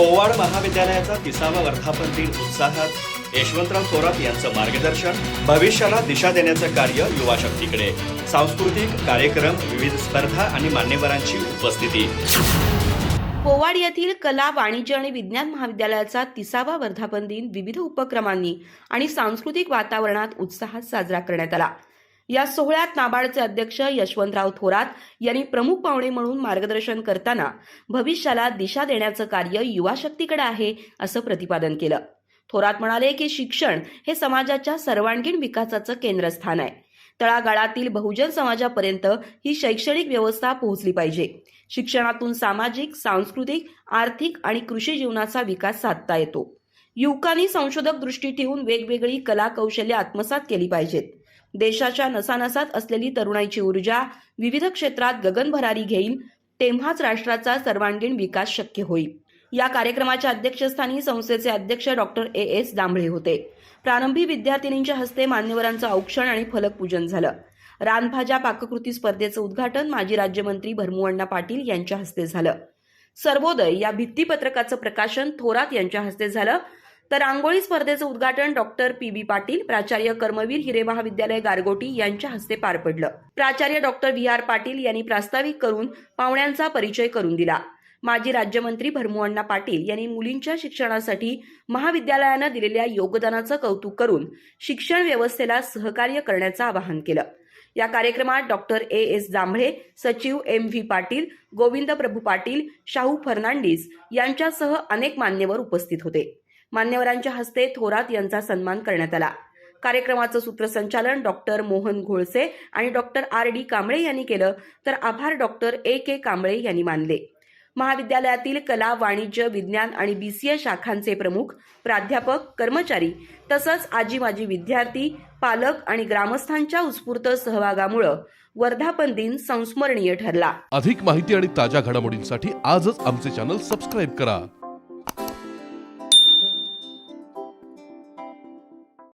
पोवाड महाविद्यालयाचा तिसावा वर्धापन दिन उत्साहात यशवंतराव थोरात यांचं मार्गदर्शन भविष्याला दिशा देण्याचं कार्य युवा शक्तीकडे. सांस्कृतिक कार्यक्रम विविध स्पर्धा आणि मान्यवरांची उपस्थिती. पोवाड येथील कला वाणिज्य आणि विज्ञान महाविद्यालयाचा तिसावा वर्धापन दिन विविध उपक्रमांनी आणि सांस्कृतिक वातावरणात उत्साहात साजरा करण्यात आला. या सोहळ्यात नाबार्डचे अध्यक्ष यशवंतराव थोरात यांनी प्रमुख पाहुणे म्हणून मार्गदर्शन करताना भविष्याला दिशा देण्याचं कार्य युवा शक्तीकडे आहे असं प्रतिपादन केलं. थोरात म्हणाले की शिक्षण हे समाजाच्या सर्वांगीण विकासाचं केंद्रस्थान आहे. तळागाळातील बहुजन समाजापर्यंत ही शैक्षणिक व्यवस्था पोहोचली पाहिजे. शिक्षणातून सामाजिक सांस्कृतिक आर्थिक आणि कृषी जीवनाचा विकास साधता येतो. युवकांनी संशोधक दृष्टी ठेवून वेगवेगळी कला कौशल्य आत्मसात केली पाहिजेत. देशाच्या नसानसात असलेली तरुणाईची ऊर्जा विविध क्षेत्रात गगनभरारी घेईल तेव्हाच राष्ट्राचा सर्वांगीण विकास शक्य होईल. या कार्यक्रमाच्या अध्यक्षस्थानी संस्थेचे अध्यक्ष डॉक्टर ए. एस. दांभळे होते. प्रारंभी विद्यार्थिनींच्या हस्ते मान्यवरांचं औक्षण आणि फलकपूजन झालं. रानभाज्या पाककृती स्पर्धेचं उद्घाटन माजी राज्यमंत्री भरमुअण्णा पाटील यांच्या हस्ते झालं. सर्वोदय या भित्तीपत्रकाचं प्रकाशन थोरात यांच्या हस्ते झालं. तर रांगोळी स्पर्धेचं उद्घाटन डॉक्टर पी. बी. पाटील प्राचार्य कर्मवीर हिरे महाविद्यालय गारगोटी यांच्या हस्ते पार पडलं. प्राचार्य डॉक्टर व्ही. आर. पाटील यांनी प्रास्ताविक करून पाहुण्यांचा परिचय करून दिला. माजी राज्यमंत्री भरमुअण्णा पाटील यांनी मुलींच्या शिक्षणासाठी महाविद्यालयानं दिलेल्या योगदानाचं कौतुक करून शिक्षण व्यवस्थेला सहकार्य करण्याचं आवाहन केलं. या कार्यक्रमात डॉक्टर ए. एस. जांभळे सचिव एम. व्ही. पाटील गोविंद प्रभू पाटील शाहू फर्नांडिस यांच्यासह अनेक मान्यवर उपस्थित होते. मान्यवरांच्या हस्ते थोरात यांचा सन्मान करण्यात आला. कार्यक्रमाचं सूत्रसंचालन डॉक्टर मोहन घोळसे आणि डॉक्टर आर. डी. कांबळे यांनी केलं तर आभार डॉक्टर ए. के. कांबळे यांनी मानले. महाविद्यालयातील कला वाणिज्य विज्ञान आणि बीसीए शाखांचे प्रमुख प्राध्यापक कर्मचारी तसंच आजी माजी विद्यार्थी पालक आणि ग्रामस्थांच्या उत्स्फूर्त सहभागामुळं वर्धापन दिन संस्मरणीय ठरला. अधिक माहिती आणि ताज्या घडामोडींसाठी आजच आमचे चॅनल सबस्क्राईब करा.